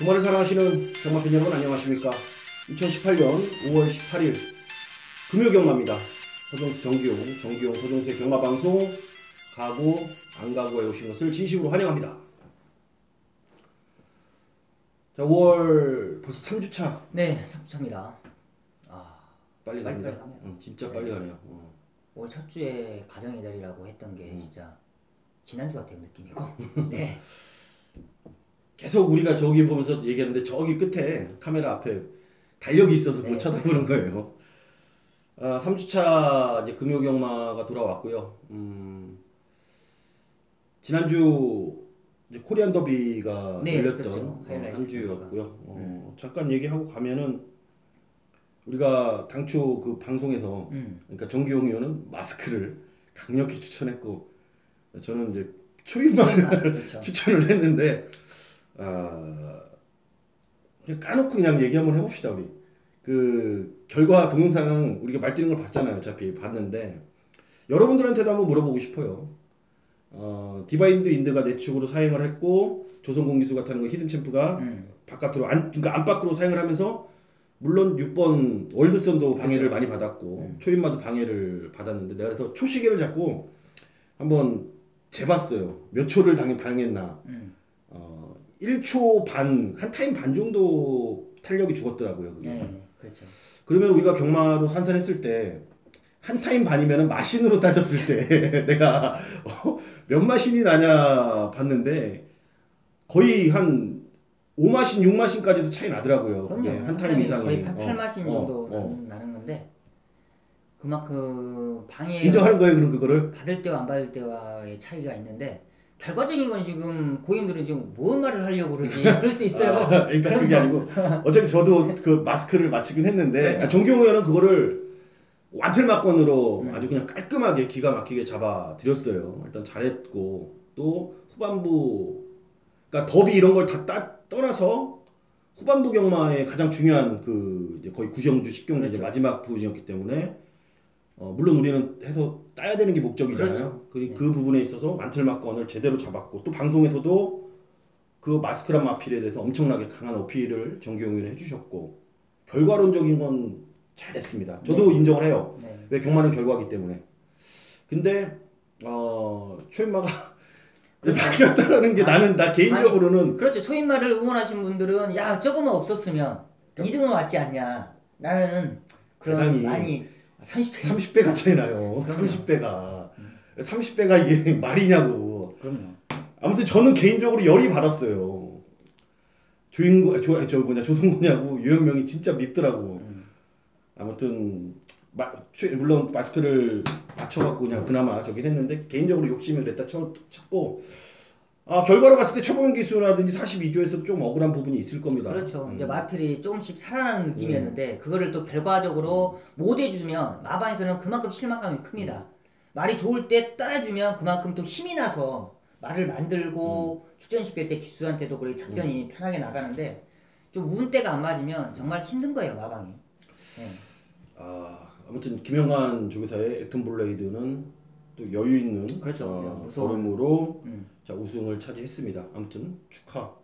주말을 사랑하시는 경마팬 여러분 안녕하십니까 2018년 5월 18일 금요 경마입니다 서정수 정기용 정기용 서정수의 경마방송 가고 안 가고에 오신 것을 진심으로 환영합니다 자 5월 벌써 3주차 네, 3주차입니다. 아, 빨리 갑니다 빨리. 응, 진짜 네. 빨리 가네요 어. 올 첫 주에 가정의 달이라고 했던 음. 게 진짜 지난주 같은 느낌이고. 네. 계속 우리가 저기 보면서 얘기하는데 저기 끝에 카메라 앞에 달력이 있어서 못 네. 쳐다보는 거예요. 아, 3주차 이제 금요 경마가 돌아왔고요. 음, 지난주 이제 코리안 더비가 네, 열렸던 그렇죠. 어, 한 주였고요. 어, 음. 잠깐 얘기하고 가면은 우리가 당초 그 방송에서 음. 그러니까 정기용 의원은 마스크를 강력히 추천했고 저는 이제 초입만 그렇죠. 추천을 했는데 아 그냥 까놓고 그냥 얘기 한번 해봅시다 우리. 그 결과 동영상 우리가 말뛰는 걸 봤잖아요 어차피 봤는데. 여러분들한테도 한번 물어보고 싶어요. 어 디바인드 인드가 내축으로 사행을 했고 조선공기수가 타는 거 히든 챔프가 음. 바깥으로 안 그러니까 안팎으로 사행을 하면서 물론 6번 월드선도 방해를 많이 받았고 초인마도 방해를 받았는데 내가 그래서 초시계를 잡고 한번 재봤어요. 몇 초를 당연 방해했나. 음. 어, 1초 반, 한 타임 반 정도 탄력이 죽었더라고요. 그게. 네, 그렇죠. 그러면 우리가 경마로 산산했을 때, 한 타임 반이면 마신으로 따졌을 때, 내가 어, 몇 마신이 나냐 봤는데, 거의 한 5마신, 6마신까지도 차이 나더라고요. 그게. 한 타임 이상이. 거의 어, 8마신 어, 정도 어. 나는 건데 그만큼 방해 인정하는 거예요, 그럼 그거를? 받을 때와 안 받을 때와의 차이가 있는데 결과적인 건 지금 고객님들은 지금 뭔 말을 하려고 그러지 그럴 수 있어요. 아, 그러니까 그게 아니고 어차피 저도 그 마스크를 맞추긴 했는데 아, 정경호 의원은 그거를 완틀막건으로 음. 아주 그냥 깔끔하게 기가 막히게 잡아 드렸어요. 일단 잘했고 또 후반부 그러니까 더비 이런 걸 다 떠나서 후반부 경마의 가장 중요한 그 이제 거의 구정주 식경주 이제 그렇죠. 마지막 부분이었기 때문에 어, 물론 우리는 해서 따야 되는 게 목적이잖아요. 그렇죠. 그, 네. 그 부분에 있어서 만틀막건을 제대로 잡았고 또 방송에서도 그 마스크란 마필에 대해서 엄청나게 강한 어필을 정기용 의원이 해주셨고 결과론적인 건 잘했습니다. 저도 인정을 해요. 네. 왜 경마는 결과기 때문에. 근데 어 초인마가 바뀌었다라는 게 그렇죠. 아니, 나는 나 개인적으로는 그렇죠. 초인마를 응원하신 분들은 야 저거만 없었으면 2등은 왔지 않냐. 나는 그런 많이 30회 30배가 차이 나요. 그럼요. 30배가 30배가 이게 말이냐고. 그럼요. 아무튼 저는 개인적으로 열이 받았어요. 조인고 조, 저 뭐냐 조성곤하고 유현명이 진짜 밉더라고. 음. 아무튼 마, 최- 물론 마스크를 맞춰갖고 그냥 그나마 저긴 했는데 개인적으로 욕심을 쳐, 쳤고 아 결과로 봤을 때 초보면 기수라든지 42조에서 좀 억울한 부분이 있을 겁니다. 그렇죠. 음. 이제 마필이 조금씩 살아나는 느낌이었는데 그거를 또 결과적으로 못 해주면 마방에서는 그만큼 실망감이 큽니다. 말이 좋을 때 따라주면 그만큼 또 힘이 나서 말을 만들고 출전시킬 때 기수한테도 그렇게 작전이 편하게 나가는데 좀운 때가 안 맞으면 정말 힘든 거예요 마방이. 네. 아 아무튼 김영환 조교사의 액톤 블레이드는 또 여유 있는 그렇죠. 어, 무서운. 걸음으로 음. 자 우승을 차지했습니다. 아무튼 축하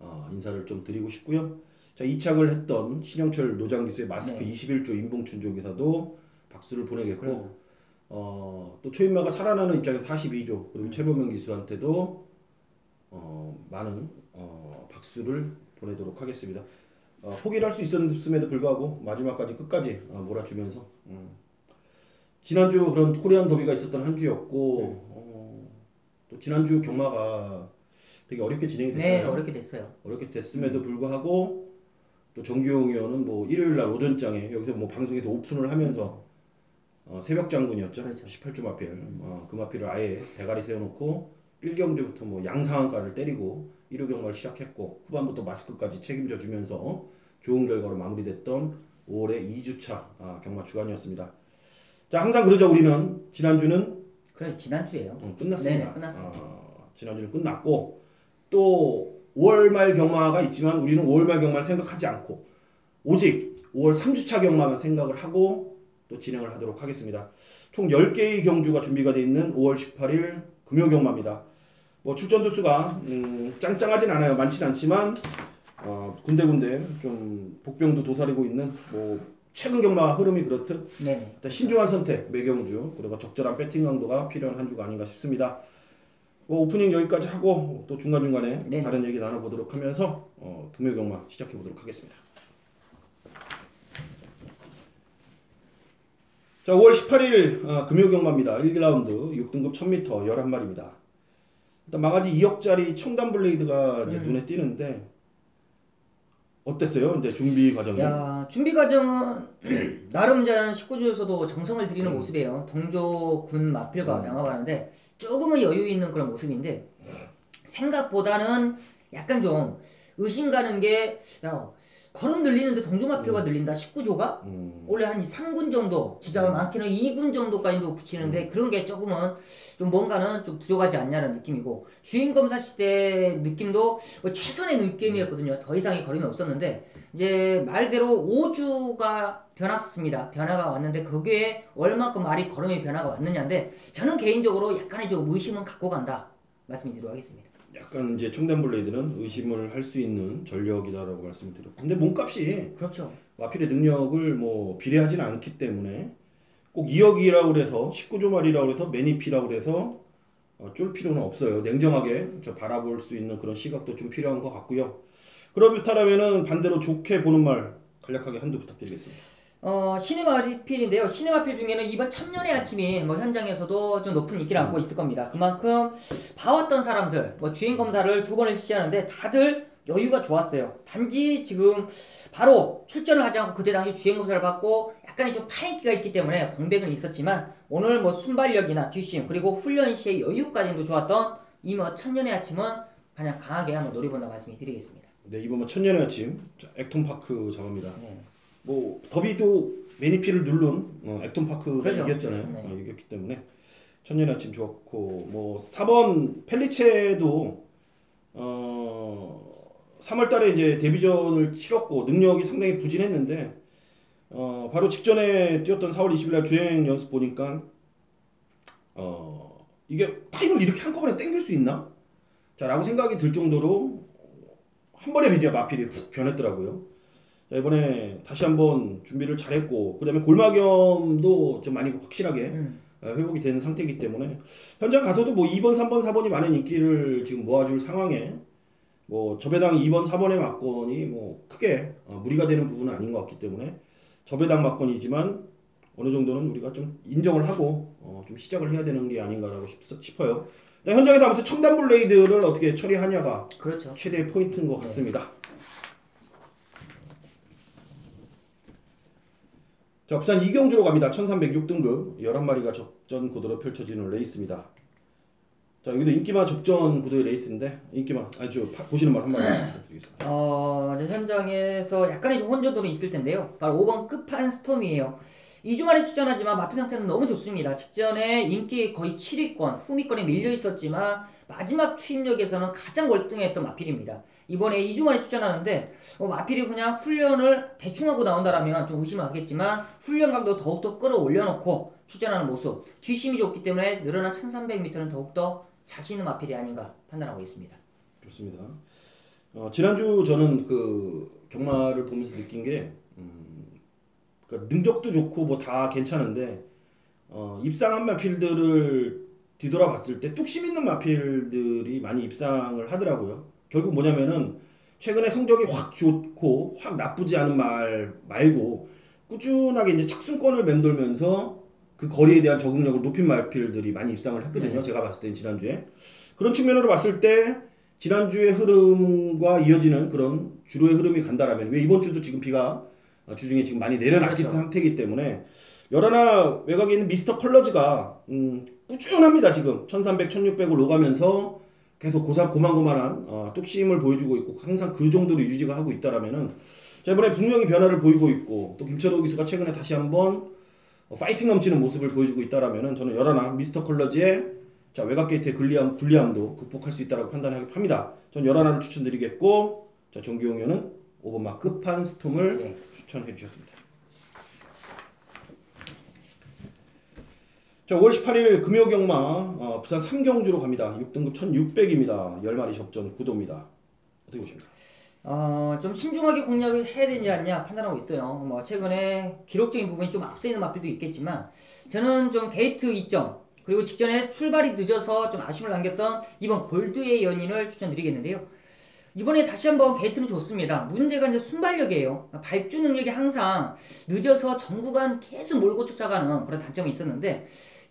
어, 인사를 좀 드리고 싶고요. 자 이착을 했던 신영철 노장 기수의 마스크 네. 21조 임봉춘 조교사도 박수를 보내겠고. 어, 또 초인마가 살아나는 입장에서 42조 음. 그리고 최범영 기수한테도 어, 많은 어, 박수를 보내도록 하겠습니다. 어, 포기를 할 수 있었음에도 불구하고 마지막까지 끝까지 어, 몰아주면서 음. 지난주 그런 코리안 더비가 있었던 한 주였고 음. 어, 또 지난주 경마가 되게 어렵게 진행이 네 됐잖아요. 어렵게 됐어요. 어렵게 됐음에도 불구하고 또 정규용 의원은 뭐 일요일 날 오전장에 여기서 뭐 방송에서 오픈을 하면서 어, 새벽 장군이었죠. 그렇죠. 18주 마필. 어, 그 마필을 아예 대가리 세워놓고 1경주부터 뭐 양상한가를 때리고 1호 경마를 시작했고 후반부터 마스크까지 책임져 주면서 좋은 결과로 마무리됐던 5월의 2주차 아, 경마 주간이었습니다. 자 항상 그러죠 우리는 지난주는 그래서 지난주에요. 어, 끝났습니다. 네네, 끝났어요. 어, 지난주는 끝났고 또 5월 말 경마가 있지만 우리는 5월 말 경마를 생각하지 않고 오직 5월 3주차 경마만 생각을 하고 또 진행을 하도록 하겠습니다. 총 10개의 경주가 준비가 되어 있는 5월 18일 금요 경마입니다. 뭐 출전 두수가 음, 짱짱하진 않아요. 많진 않지만 어, 군데군데 좀 복병도 도사리고 있는 뭐 최근 경마 흐름이 그렇듯 네네. 일단 신중한 선택 매경주 그리고 적절한 배팅 강도가 필요한 한 주가 아닌가 싶습니다. 뭐 오프닝 여기까지 하고 또 중간 중간에 네. 다른 얘기 나눠보도록 하면서 어, 금요 경마 시작해 보도록 하겠습니다. 자, 5월 18일 어, 금요 경마입니다. 1라운드 6등급 1000m 11마리입니다. 일단 마가지 2억짜리 청단 블레이드가 이제 음. 눈에 띄는데 어땠어요? 이제 준비 과정이? 야 준비 과정은 나름 전 식구주에서도 정성을 들이는 음. 모습이에요. 동조 군 마필과 명합하는데 조금은 여유 있는 그런 모습인데 생각보다는 약간 좀 의심 가는 게 야, 걸음 늘리는데 동조 마필과 늘린다. 식구조가 음, 원래 한 3군 정도, 진짜 많게는 2군 정도까지도 붙이는데 그런 게 조금은 좀 뭔가는 좀 부족하지 않냐는 느낌이고 주인 검사 시대 느낌도 뭐 최선의 느낌이었거든요. 더 이상의 걸음이 없었는데 이제 말대로 5주가 변했습니다. 변화가 왔는데 그게 얼마큼 말이 걸음의 변화가 왔느냐인데 저는 개인적으로 약간의 좀 의심은 갖고 간다 말씀드리도록 하겠습니다. 약간 이제 청단 블레이드는 의심을 할 수 있는 전력이다라고 말씀을 드렸고 근데 몸값이 그렇죠. 마필의 능력을 뭐 비례하지는 않기 때문에 꼭 2억이라고 그래서 19조 말이라고 그래서 매니피라고 그래서 어, 쫄 필요는 없어요. 냉정하게 저 바라볼 수 있는 그런 시각도 좀 필요한 것 같고요. 그렇다면은 반대로 좋게 보는 말 간략하게 한두 부탁드리겠습니다. 어, 시네마필인데요. 시네마필 중에는 이번 천년의 아침이 뭐 현장에서도 좀 높은 인기를 안고 있을 겁니다. 그만큼 봐왔던 사람들, 뭐 주행 검사를 두 번을 실시하는데 다들 여유가 좋았어요. 단지 지금 바로 출전을 하지 않고 그때 당시 주행 검사를 받고 약간의 좀 파인기가 있기 때문에 공백은 있었지만 오늘 뭐 순발력이나 뒷심 그리고 훈련 시의 여유까지도 좋았던 이뭐 천년의 아침은 그냥 강하게 한번 노려본다 말씀을 드리겠습니다. 네 이번 뭐 천년의 아침 자, 액톤파크 작업니다. 네. 뭐 더비도 매니피를 누른 어, 액톤 파크가 그렇죠. 이겼잖아요. 네. 어, 이겼기 때문에 천년의 아침 좋았고 뭐 4번 펠리체도 어 3월달에 이제 데뷔전을 치렀고 능력이 상당히 부진했는데 어 바로 직전에 뛰었던 4월 20일날 주행 연습 보니까 어 이게 타임을 이렇게 한꺼번에 땡길 수 있나? 자라고 생각이 들 정도로 한 번에 비디오 마필이 훅 변했더라고요. 자, 이번에 다시 한번 준비를 잘했고 그다음에 골마겸도 좀 많이 확실하게 음. 어, 회복이 된 상태이기 때문에 현장 가서도 뭐 2번, 3번, 4번이 많은 인기를 지금 모아줄 상황에 뭐 저배당 2번, 4번의 막건이 뭐 크게 어, 무리가 되는 부분은 아닌 것 같기 때문에 저배당 막건이지만 어느 정도는 우리가 좀 인정을 하고 어, 좀 시작을 해야 되는 게 아닌가라고 싶. 근데 현장에서 아무튼 청단 블레이드를 어떻게 처리하냐가 그렇죠. 최대의 포인트인 것 같습니다. 자, 부산 이경주로 갑니다. 1306등급 11마리가 적전 구도로 펼쳐지는 레이스입니다. 자, 여기도 인기마 적전 구도의 레이스인데 인기마 아주 파- 보시는 말 한마디 부탁드리겠습니다. 어, 이제 현장에서 약간의 좀 혼전도는 있을 텐데요. 바로 5번 끝판 스톰이에요. 2주 만에 출전하지만 마피 상태는 너무 좋습니다. 직전에 인기 거의 7위권, 후미권에 밀려 있었지만 마지막 추임력에서는 가장 월등했던 마필입니다. 이번에 2주 만에 출전하는데 어, 마필이 그냥 훈련을 대충 하고 나온다라면 좀 의심을 하겠지만 훈련 강도 더욱더 끌어올려놓고 출전하는 모습, 뒷심이 좋기 때문에 늘어난 1300m는 더욱더 자신 있는 마필이 아닌가 판단하고 있습니다. 좋습니다. 어, 지난주 저는 그 경마를 보면서 느낀 게 음, 그러니까 능력도 좋고 뭐 다 괜찮은데 어, 입상한 마필들을 뒤돌아봤을 때 뚝심 있는 마필들이 많이 입상을 하더라고요. 결국 뭐냐면은 최근에 성적이 확 좋고 확 나쁘지 않은 말 말고 꾸준하게 이제 착순권을 맴돌면서 그 거리에 대한 적응력을 높인 마필들이 많이 입상을 했거든요. 제가 봤을 땐 지난주에 그런 측면으로 봤을 때 지난주의 흐름과 이어지는 그런 주로의 흐름이 간다라면 왜 이번 주도 지금 비가 어, 주중에 지금 많이 내려놨기 그렇죠. 상태이기 때문에 열하나 외곽에 있는 미스터 컬러즈가 음, 꾸준합니다 지금 1300, 1600을 오가면서 계속 고상 고만고만한 어, 뚝심을 보여주고 있고 항상 그 정도로 유지가 하고 있다라면은 자 이번에 분명히 변화를 보이고 있고 또 김철호 기수가 최근에 다시 한번 어, 파이팅 넘치는 모습을 보여주고 있다라면은 저는 열하나 미스터 컬러즈의 자 외곽 게이트의 불리함, 불리함도 극복할 수 있다라고 판단합니다. 전 열하나를 추천드리겠고 자 정규용 의원은 5번마 끝판 스톰을 네. 추천해 주셨습니다. 자 5월 18일 금요 경마 어, 부산 삼경주로 갑니다. 6등급 1600입니다. 10마리 적전 구도입니다. 어떻게 보십니까? 어, 좀 신중하게 공략을 해야 되지 않냐 판단하고 있어요. 뭐 최근에 기록적인 부분이 좀 앞서 있는 마필도 있겠지만 저는 좀 게이트 2점 그리고 직전에 출발이 늦어서 좀 아쉬움을 남겼던 이번 골드의 연인을 추천드리겠는데요. 이번에 다시 한번 게이트는 좋습니다. 문제가 이제 순발력이에요. 발주 능력이 항상 늦어서 전 구간 계속 몰고 쫓아가는 그런 단점이 있었는데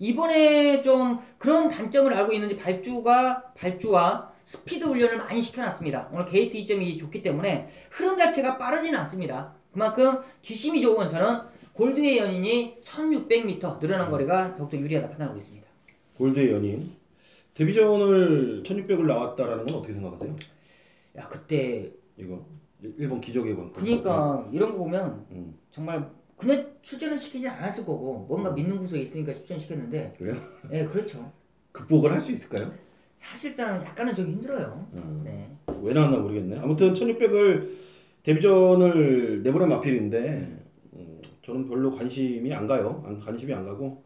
이번에 좀 그런 단점을 알고 있는지 발주가 발주와 스피드 훈련을 많이 시켜놨습니다. 오늘 게이트 2점이 좋기 때문에 흐름 자체가 빠르지는 않습니다. 그만큼 뒷심이 좋은 저는 골드의 연인이 1600m 늘어난 거리가 더욱더 유리하다 판단하고 있습니다. 골드의 연인 데뷔전을 1600을 나왔다라는 건 어떻게 생각하세요? 야 그때 이거 일- 일본 기적의 광. 그러니까 이런 거 보면 음. 정말 그냥 출전을 시키지 않았을 거고 뭔가 믿는 구석이 있으니까 출전시켰는데 그래요? 네 그렇죠. 극복을 할 수 있을까요? 사실상 약간은 좀 힘들어요. 음. 네. 왜 나왔나 모르겠네. 아무튼 1600을 데뷔전을 내보낸 마필인데 음, 저는 별로 관심이 안 가요. 안- 관심이 안 가고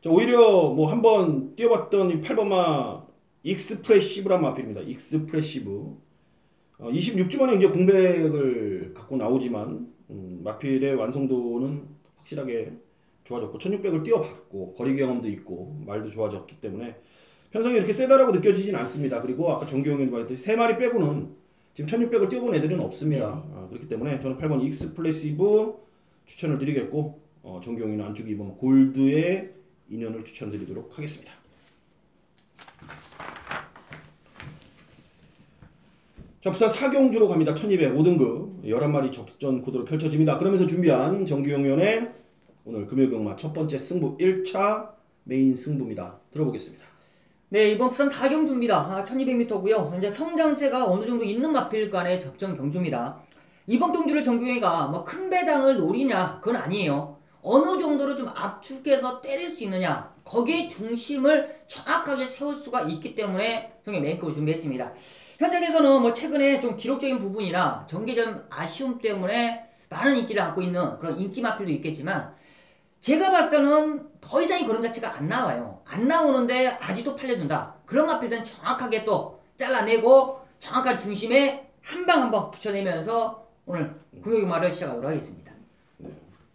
저 오히려 뭐 한번 뛰어봤던 이 8번마 익스프레시브란 마필입니다. 익스프레시브 어, 26주 만에 이제 공백을 갖고 나오지만 음, 마필의 완성도는 확실하게 좋아졌고 1600을 뛰어봤고 거리 경험도 있고 말도 좋아졌기 때문에 편성이 이렇게 세다라고 느껴지진 않습니다. 그리고 아까 정기용이 말했듯이 세 마리 빼고는 지금 1600을 뛰어본 애들은 없습니다. 아, 그렇기 때문에 저는 8번 익스플레시브 추천을 드리겠고 어, 정기용이는 안쪽에 이번 골드의 인연을 추천드리도록 하겠습니다. 자, 부산 사경주로 갑니다. 1200 5등급 11마리 접전 코드로 펼쳐집니다. 그러면서 준비한 정기용연의 오늘 금요경마 첫 번째 승부 1차 메인 승부입니다. 들어보겠습니다. 네, 이번 부산 4경주입니다. 아, 1200m고요. 이제 성장세가 어느 정도 있는 마필 간의 접전 경주입니다. 이번 경주를 정규행이가 뭐 큰 배당을 노리냐? 그건 아니에요. 어느 정도로 좀 압축해서 때릴 수 있느냐? 거기에 중심을 정확하게 세울 수가 있기 때문에 형님 메인급을 준비했습니다. 현장에서는 뭐 최근에 좀 기록적인 부분이나 전개전 아쉬움 때문에 많은 인기를 갖고 있는 그런 인기 마필도 있겠지만 제가 봤어는 더 이상의 그런 자체가 안 나와요. 안 나오는데 아직도 팔려준다. 그런 마필들은 정확하게 또 잘라내고 정확한 중심에 한 방 한 방 붙여내면서 오늘 금요일말을 시작하도록 하겠습니다.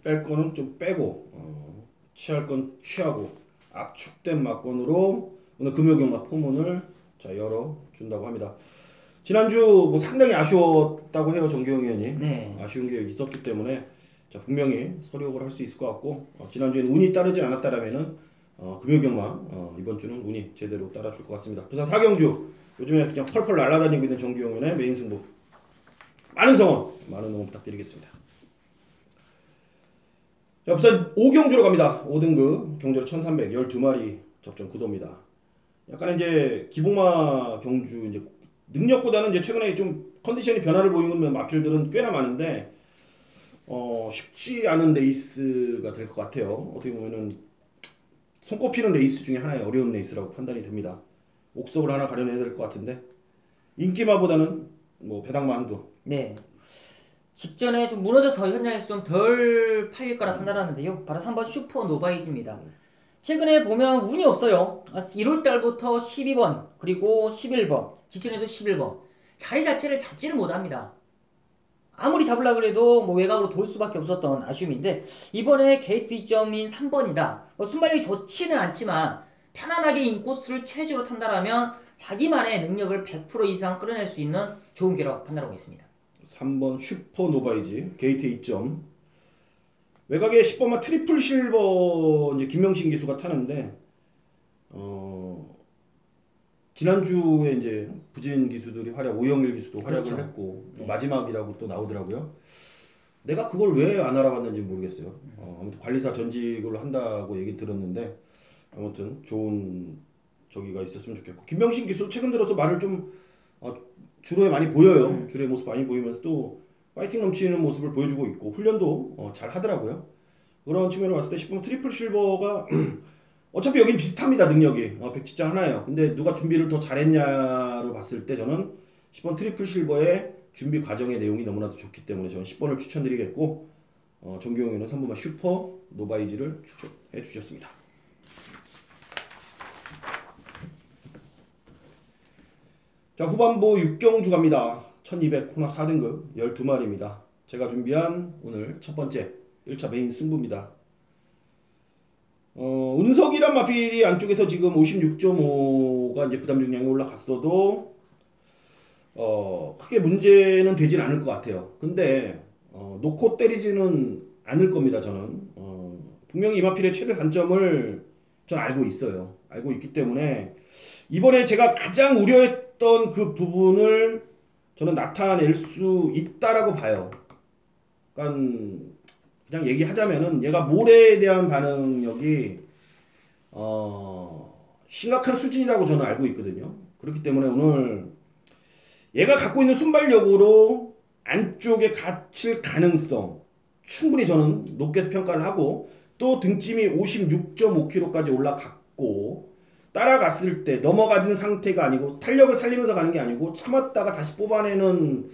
뺄 거는 좀 빼고 어, 취할 건 취하고 압축된 막건으로 오늘 금요경마 포문을 자 열어 준다고 합니다. 지난주 뭐 상당히 아쉬웠다고 해요 정기영 의원이 네. 아쉬운 게 있었기 때문에 자 분명히 서력을 할 수 있을 것 같고 어, 지난주에는 운이 따르지 않았다라면은 어, 금요경마 어, 이번 주는 운이 제대로 따라줄 것 같습니다. 부산 사경주 요즘에 그냥 펄펄 날아다니고 있는 정기영 의원의 메인 승부 많은 성원 많은 응원 부탁드리겠습니다. 자, 부산 5경주로 갑니다. 5등급 경주로 1300 12마리 접전 구도입니다. 약간 이제 기복마 경주 이제 능력보다는 이제 최근에 좀 컨디션이 변화를 보이는 마필들은 꽤나 많은데 어 쉽지 않은 레이스가 될 것 같아요. 어떻게 보면은 손꼽히는 레이스 중에 하나의 어려운 레이스라고 판단이 됩니다. 옥석을 하나 가려내야 될 것 같은데 인기마보다는 뭐 배당마 한도 네. 직전에 좀 무너져서 현장에서 좀 덜 팔릴 거라 판단하는데요. 바로 3번 슈퍼 노바이즈입니다. 최근에 보면 운이 없어요. 1월 달부터 12번, 그리고 11번, 직전에도 11번. 자리 자체를 잡지를 못합니다. 아무리 잡으려고 해도 뭐 외곽으로 돌 수밖에 없었던 아쉬움인데 이번에 게이트 2점인 3번이다. 뭐 순발력이 좋지는 않지만 편안하게 인코스를 최저로 탄다라면 자기만의 능력을 100% 이상 끌어낼 수 있는 좋은 기록 판단하고 있습니다. 3번 슈퍼 노바이즈 게이트 2점 외곽에 10번만 트리플 실버 이제 김명신 기수가 타는데 어 지난주에 이제 부진 기수들이 활약 오영일 기수도 활약을 그렇죠. 했고 네. 마지막이라고 또 나오더라고요. 내가 그걸 왜 안 알아봤는지 모르겠어요. 어, 아무튼 관리사 전직을 한다고 얘기 들었는데 아무튼 좋은 저기가 있었으면 좋겠고 김명신 기수 최근 들어서 말을 좀 어, 주로에 많이 보여요. 음. 주로의 모습 많이 보이면서 또 파이팅 넘치는 모습을 보여주고 있고 훈련도 어, 잘 하더라고요. 그런 측면으로 봤을 때 10번 트리플 실버가 어차피 여긴 비슷합니다 능력이 어, 백지장 하나예요. 근데 누가 준비를 더 잘했냐로 봤을 때 저는 10번 트리플 실버의 준비 과정의 내용이 너무나도 좋기 때문에 저는 10번을 추천드리겠고 어, 정규영이는 3번만 슈퍼 노바이즈를 추천해 주셨습니다. 자 후반부 6경주 갑니다. 1200 혼합 4등급 12마리입니다. 제가 준비한 오늘 첫 번째 1차 메인 승부입니다. 어, 운석이란 마필이 안쪽에서 지금 56.5가 이제 부담 중량이 올라갔어도 어, 크게 문제는 되진 않을 것 같아요. 근데 어, 놓고 때리지는 않을 겁니다. 저는 어, 분명히 이 마필의 최대 단점을 전 알고 있어요. 알고 있기 때문에 이번에 제가 가장 우려했던 그 부분을 저는 나타낼 수 있다라고 봐요. 그러니까 그냥 얘기하자면은 얘가 모래에 대한 반응력이 어, 심각한 수준이라고 저는 알고 있거든요. 그렇기 때문에 오늘 얘가 갖고 있는 순발력으로 안쪽에 갇힐 가능성 충분히 저는 높게 평가를 하고 또 등짐이 56.5kg까지 올라갔고 따라갔을 때 넘어가진 상태가 아니고 탄력을 살리면서 가는 게 아니고 참았다가 다시 뽑아내는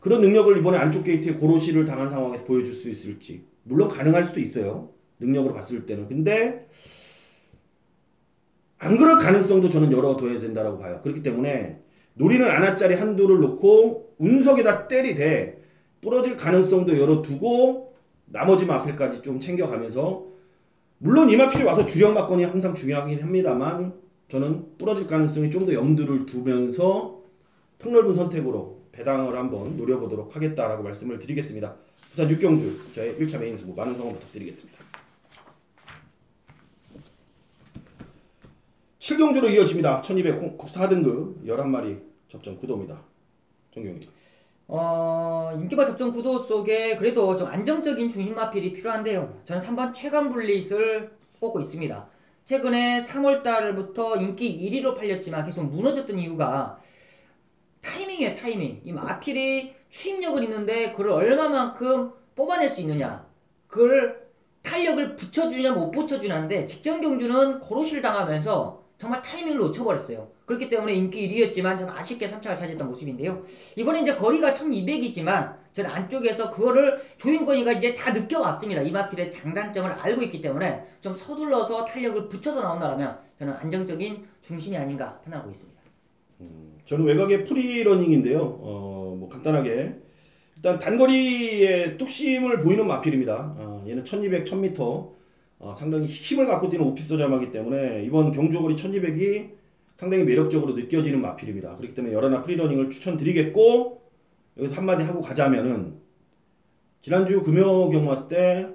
그런 능력을 이번에 안쪽 게이트에 고로시를 당한 상황에서 보여줄 수 있을지. 물론 가능할 수도 있어요. 능력으로 봤을 때는. 근데 안 그럴 가능성도 저는 열어둬야 된다라고 봐요. 그렇기 때문에 노리는 안아짜리 한도를 놓고 운석에다 때리되 부러질 가능성도 열어두고 나머지 마필까지 좀 챙겨가면서 물론 이마필이 와서 주력 막건이 항상 중요하긴 합니다만 저는 부러질 가능성이 좀 더 염두를 두면서 폭넓은 선택으로 배당을 한번 노려보도록 하겠다라고 말씀을 드리겠습니다. 부산 육경주 저의 1차 메인 승부 많은 성원 부탁드리겠습니다. 7경주로 이어집니다. 1200 4등급 11마리 접전 구도입니다. 정경님. 어, 인기바 접종 구도 속에 그래도 좀 안정적인 중심 마필이 필요한데요. 저는 3번 최강 블릿을 뽑고 있습니다. 최근에 3월달부터 인기 1위로 팔렸지만 계속 무너졌던 이유가 타이밍이에요, 타이밍. 이 마필이 추임력은 있는데 그걸 얼마만큼 뽑아낼 수 있느냐. 그걸 탄력을 붙여주냐 못 붙여주냐인데 직전 경주는 고로실 당하면서 정말 타이밍을 놓쳐버렸어요. 그렇기 때문에 인기 1위였지만 좀 아쉽게 3차를 차지했던 모습인데요. 이번에 이제 거리가 1200이지만 저는 안쪽에서 그거를 조윤권이가 이제 다 느껴왔습니다. 이마필의 장단점을 알고 있기 때문에 좀 서둘러서 탄력을 붙여서 나온다면 저는 안정적인 중심이 아닌가 판단하고 있습니다. 저는 외곽의 프리러닝인데요. 어, 뭐 간단하게 일단 단거리에 뚝심을 보이는 마필입니다. 어, 얘는 1200, 1000m 어, 상당히 힘을 갖고 뛰는 오피서 자마기 때문에 이번 경주거리 1200이 상당히 매력적으로 느껴지는 마필입니다. 그렇기 때문에 열하나 프리러닝을 추천드리겠고 여기서 한마디 하고 가자면은 지난주 금요 경마 때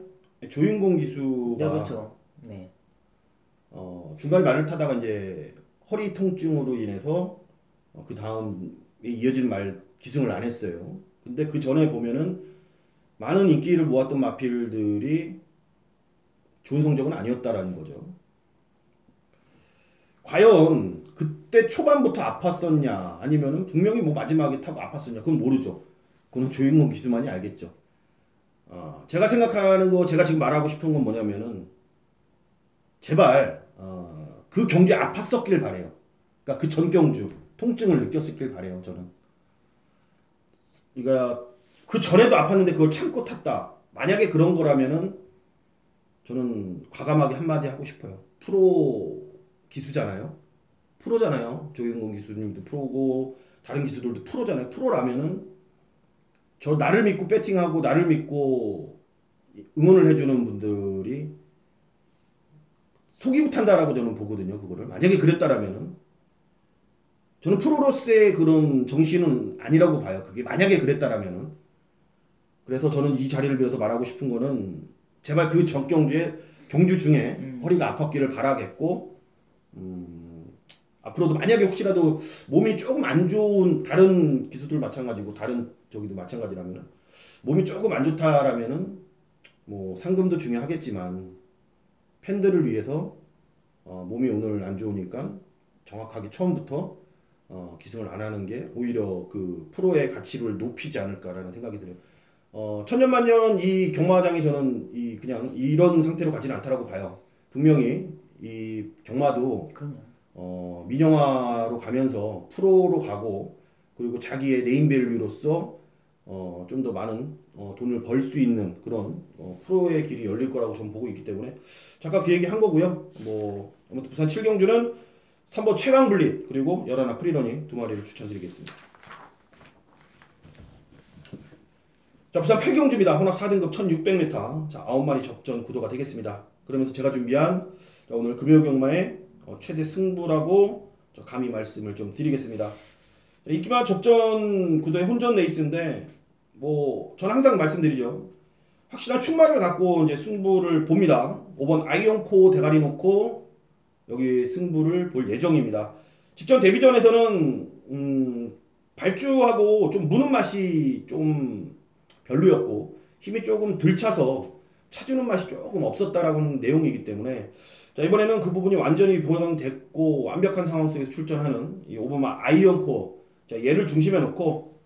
조인공 기수가 네, 그렇죠. 네. 어, 중간에 말을 타다가 이제 허리 통증으로 인해서 어, 그 다음에 이어지는 말 기승을 안 했어요. 근데 그 전에 보면은 많은 인기를 모았던 마필들이 좋은 성적은 아니었다라는 거죠. 과연 그때 초반부터 아팠었냐 아니면은 분명히 뭐 마지막에 타고 아팠었냐 그건 모르죠. 그건 조인공 기수만이 알겠죠. 어, 제가 생각하는 거 제가 지금 말하고 싶은 건 뭐냐면은 제발 어, 그 경주에 아팠었길 바래요. 그러니까 그 전 경주 통증을 느꼈었길 바래요. 저는. 그러니까 그 전에도 아팠는데 그걸 참고 탔다. 만약에 그런 거라면은 저는 과감하게 한마디 하고 싶어요. 프로 기수잖아요. 프로잖아요. 조윤공 기수님도 프로고 다른 기수들도 프로잖아요. 프로라면은 저 나를 믿고 배팅하고 나를 믿고 응원을 해주는 분들이 속이고 탄다라고 저는 보거든요. 그거를 만약에 그랬다라면은 저는 프로로서의 그런 정신은 아니라고 봐요. 그게 만약에 그랬다라면은 그래서 저는 이 자리를 빌어서 말하고 싶은 거는 제발 그 전경주에 경주 중에 음. 허리가 아팠기를 바라겠고 음, 앞으로도 만약에 혹시라도 몸이 조금 안 좋은 다른 기수들 마찬가지고 다른 저기도 마찬가지라면은 몸이 조금 안 좋다라면은 뭐 상금도 중요하겠지만 팬들을 위해서 어, 몸이 오늘 안 좋으니까 정확하게 처음부터 어, 기승을 안 하는 게 오히려 그 프로의 가치를 높이지 않을까라는 생각이 들어요. 어, 천년만년 이 경마장이 저는 이 그냥 이런 상태로 가지는 않다라고 봐요. 분명히 이 경마도 그럼요. 어, 민영화로 가면서 프로로 가고 그리고 자기의 네임밸류로서 어, 좀 더 많은 어, 돈을 벌 수 있는 그런 어, 프로의 길이 열릴 거라고 저는 보고 있기 때문에 잠깐 그 얘기 한 거고요. 뭐 아무튼 부산 7경주는 3번 최강 블릿 그리고 열하나 프리러닝 두 마리를 추천드리겠습니다. 자, 부산 8경주입니다. 혼합 4등급 1600m. 자, 9마리 접전 구도가 되겠습니다. 그러면서 제가 준비한 자, 오늘 금요 경마의 어, 최대 승부라고 저 감히 말씀을 좀 드리겠습니다. 자, 이기마 접전 구도의 혼전 레이스인데 뭐전 항상 말씀드리죠. 확실한 출마를 갖고 이제 승부를 봅니다. 5번 아이언코 대가리 놓고 여기 승부를 볼 예정입니다. 직전 데뷔전에서는 음, 발주하고 좀 무는 맛이 좀 별로였고 힘이 조금 덜 차서 차주는 맛이 조금 없었다라는 내용이기 때문에 자 이번에는 그 부분이 완전히 보강됐고 완벽한 상황 속에서 출전하는 이 오바마 아이언 코어. 자 얘를 중심에 놓고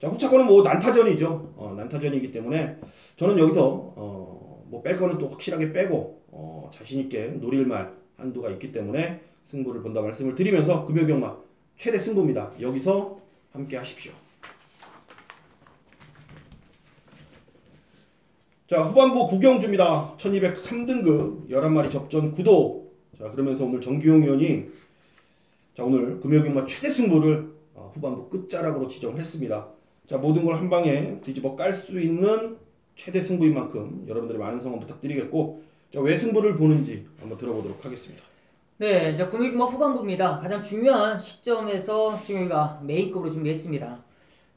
자 후차권은 뭐 난타전이죠. 어, 난타전이기 때문에 저는 여기서 어, 뭐뺄 거는 또 확실하게 빼고 어, 자신 있게 노릴 말 한두가 있기 때문에 승부를 본다 말씀을 드리면서 금요경마 최대 승부입니다. 여기서 함께 하십시오. 자 후반부 구경주입니다. 1203등급 11마리 접전 구도 자 그러면서 오늘 정규용 의원이 자 오늘 금요경마 최대 승부를 어, 후반부 끝자락으로 지정을 했습니다. 자 모든 걸 한 방에 뒤집어 깔 수 있는 최대 승부인 만큼 여러분들의 많은 성원 부탁드리겠고 자 왜 승부를 보는지 한번 들어보도록 하겠습니다. 네, 이제 금요일뭐 후반부입니다. 가장 중요한 시점에서 지금 우리가 메인급으로 준비했습니다.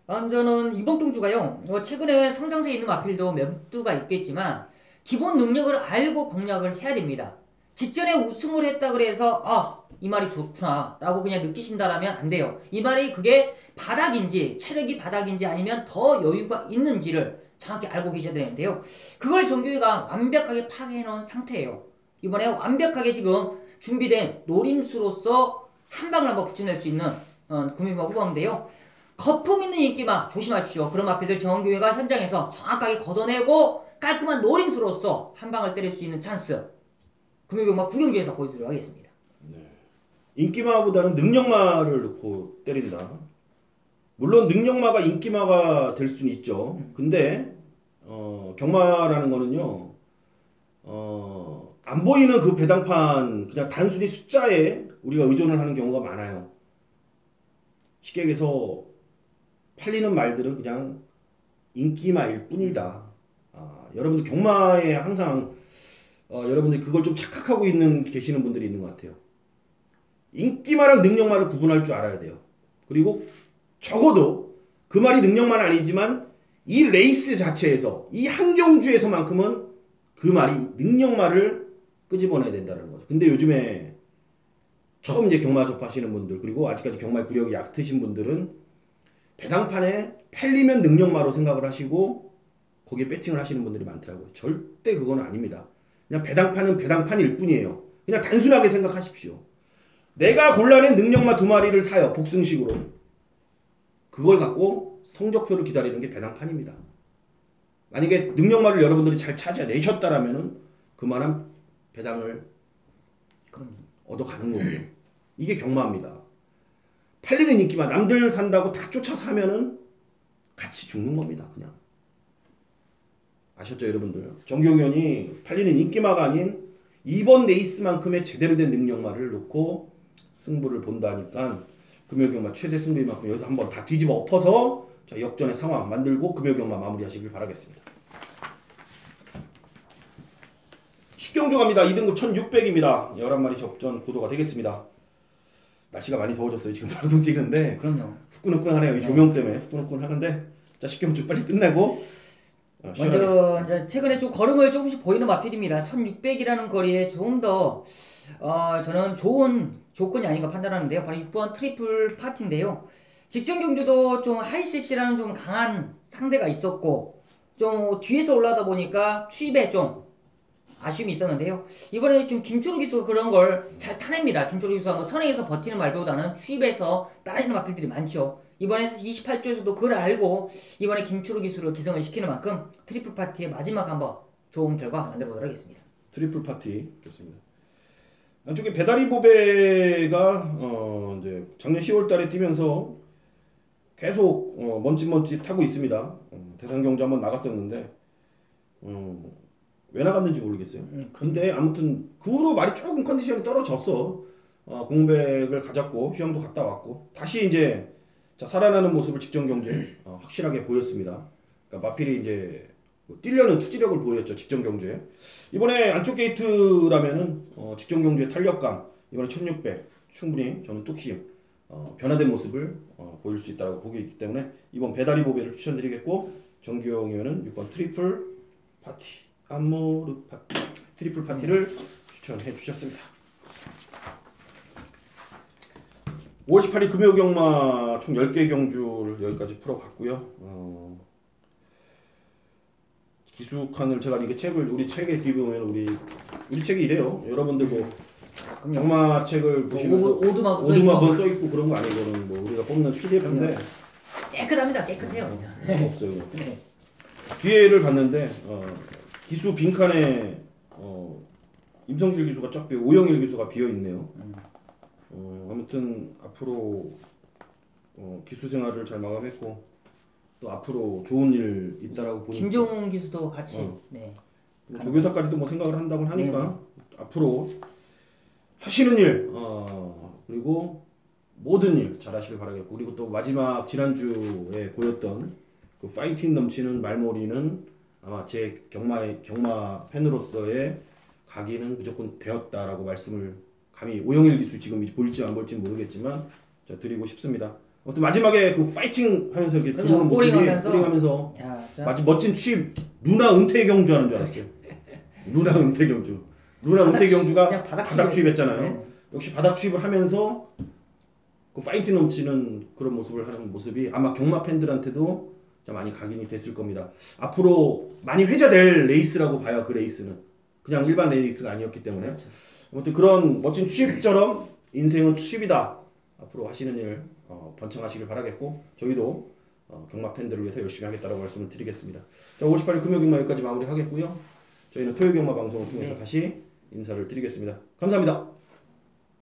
저는 이번 동주가요, 뭐 최근에 성장세에 있는 마필도 몇 두가 있겠지만, 기본 능력을 알고 공략을 해야 됩니다. 직전에 우승을 했다 그래서, 아, 이 말이 좋구나, 라고 그냥 느끼신다라면 안 돼요. 이 말이 그게 바닥인지, 체력이 바닥인지 아니면 더 여유가 있는지를 정확히 알고 계셔야 되는데요. 그걸 정규가 완벽하게 파괴해 놓은 상태예요. 이번에 완벽하게 지금 준비된 노림수로서 한 방을 한번 붙여낼 수 있는 어, 구민마 후보인데요. 거품 있는 인기마 조심하십시오. 그런 마피들 정교회가 현장에서 정확하게 걷어내고 깔끔한 노림수로서 한 방을 때릴 수 있는 찬스. 금요경마 구경주에서 보여드리도록 하겠습니다. 인기마보다는 능력마를 놓고 때린다. 물론 능력마가 인기마가 될 수는 있죠. 근데 어, 경마라는 거는요. 어, 안 보이는 그 배당판 그냥 단순히 숫자에 우리가 의존을 하는 경우가 많아요. 쉽게 얘기해서 팔리는 말들은 그냥 인기마일 뿐이다. 아, 여러분들 경마에 항상 어, 여러분들 그걸 좀 착각하고 있는 계시는 분들이 있는 것 같아요. 인기마랑 능력마를 구분할 줄 알아야 돼요. 그리고 적어도 그 말이 능력만 아니지만 이 레이스 자체에서 이 한경주에서만큼은 그 말이 능력말을 끄집어내야 된다는 거죠. 근데 요즘에 처음 이제 경마 접하시는 분들 그리고 아직까지 경마의 구력이 얕으신 분들은 배당판에 팔리면 능력마로 생각을 하시고 거기에 배팅을 하시는 분들이 많더라고요. 절대 그건 아닙니다. 그냥 배당판은 배당판일 뿐이에요. 그냥 단순하게 생각하십시오. 내가 골라낸 능력마 두 마리를 사요. 복승식으로. 그걸 갖고 성적표를 기다리는 게 배당판입니다. 만약에 능력마를 여러분들이 잘 찾아내셨다라면은 그만한 배당을 얻어가는 거고요. 이게 경마입니다. 팔리는 인기만 남들 산다고 다 쫓아 사면은 같이 죽는 겁니다. 그냥 아셨죠, 여러분들? 정경현이 팔리는 인기마가 아닌 이번 레이스만큼의 제대로 된 능력마를 놓고 승부를 본다니까 금요경마 최대 승부인 만큼 여기서 한번 다 뒤집어 엎어서 자, 역전의 상황 만들고 금요경마 마무리하시길 바라겠습니다. 식경주 갑니다. 2등급 1600입니다. 11마리 접전 구도가 되겠습니다. 날씨가 많이 더워졌어요. 지금 방송 찍는데 그럼요. 후끈후끈하네요. 이 조명 때문에 후끈후끈 하는데 자 식경주 빨리 끝내고 어. 먼저 이제 최근에 좀 걸음을 조금씩 보이는 마필입니다. 1600이라는 거리에 조금 더 어, 저는 좋은 조건이 아닌가 판단하는데요. 바로 6번 트리플 파티인데요. 직전 경주도 좀 하이섹시라는 좀 강한 상대가 있었고 좀 뒤에서 올라다 보니까 추입에 좀 아쉬움이 있었는데요. 이번에 좀 김초록 기수가 그런 걸 잘 타냅니다. 김초록 기수가 뭐 선행에서 버티는 말보다는 추입에서 따르는 마필들이 많죠. 이번에 28조에서도 그걸 알고 이번에 김초록 기수를 기성을 시키는 만큼 트리플 파티의 마지막 한번 좋은 결과 만들어 보도록 하겠습니다. 트리플 파티 좋습니다. 안쪽에 배다리 보배가 어 이제 작년 10월달에 뛰면서 계속 어 먼짓먼짓 하고 있습니다. 어, 대상 경주 한번 나갔었는데 어, 왜 나갔는지 모르겠어요. 음, 근데 아무튼 그 후로 말이 조금 컨디션이 떨어졌어. 어, 공백을 가졌고 휴양도 갔다 왔고 다시 이제 자, 살아나는 모습을 직전 경기에 어, 확실하게 보였습니다. 그러니까 마필이 이제 뭐 뛰려는 투지력을 보였죠 직전 경주에 이번에 안쪽 게이트라면은 어, 직전 경주의 탄력감 이번에 1600 충분히 저는 뚝심 어, 변화된 모습을 어, 보일 수 있다고 보기 있기 때문에 이번 배다리 보배를 추천드리겠고 정규영 의원은 6번 트리플 파티 안무르 파티 트리플 파티를 추천해 주셨습니다. 5월 18일 금요 경마 총 10개 경주를 여기까지 풀어봤고요. 어, 기수칸을 제가 이게 책을 우리 책에 뒤에 보면 우리 우리 책이 이래요. 여러분들 뭐 경마 책을 뭐 보시면서 오두- 오두막 써 오두막 있고. 써 있고 그런 거 아니고는 뭐 우리가 뽑는 PDF인데 깨끗합니다. 깨끗해요. 없어요. 네. 뒤에를 봤는데 어, 기수 빈칸에 어, 임성실 기수가 쫙 비어 오영일 기수가 비어 있네요. 어, 아무튼 앞으로 어, 기수 생활을 잘 마감했고 또 앞으로 좋은 일 있다라고 보니까 김종훈 기수도 같이 어. 네. 뭐 조교사까지도 뭐 생각을 한다고 하니까 앞으로 하시는 일 어, 그리고 모든 일 잘하시길 바라겠고 그리고 또 마지막 지난주에 보였던 그 파이팅 넘치는 말머리는 아마 제 경마 경마 팬으로서의 각인은 무조건 되었다라고 말씀을 감히 오영일 기수 지금 볼지 안 볼지 모르겠지만 저 드리고 싶습니다. 아무튼 마지막에 그 파이팅 하면서 이렇게. 들어오는 모습이 꼬링하면서. 마치 멋진 취입 누나 은퇴 경주 하는 줄 알았어요. 누나 은퇴 경주. 누나 은퇴 경주가 바닥 취입했잖아요. 네, 네. 역시 바닥 취입을 하면서 그 파이팅 넘치는 그런 모습을 하는 모습이 아마 경마 팬들한테도 좀 많이 각인이 됐을 겁니다. 앞으로 많이 회자될 레이스라고 봐요. 그 레이스는 그냥 일반 레이스가 아니었기 때문에 그렇죠. 아무튼 그런 멋진 취입처럼 인생은 취입이다. 앞으로 하시는 일 어, 번창하시길 바라겠고 저희도 어, 경마 팬들을 위해서 열심히 하겠다라고 말씀을 드리겠습니다. 자, 5월 18일 금요 경마 여기까지 마무리하겠고요. 저희는 토요 경마 방송을 통해서 네. 다시 인사를 드리겠습니다. 감사합니다.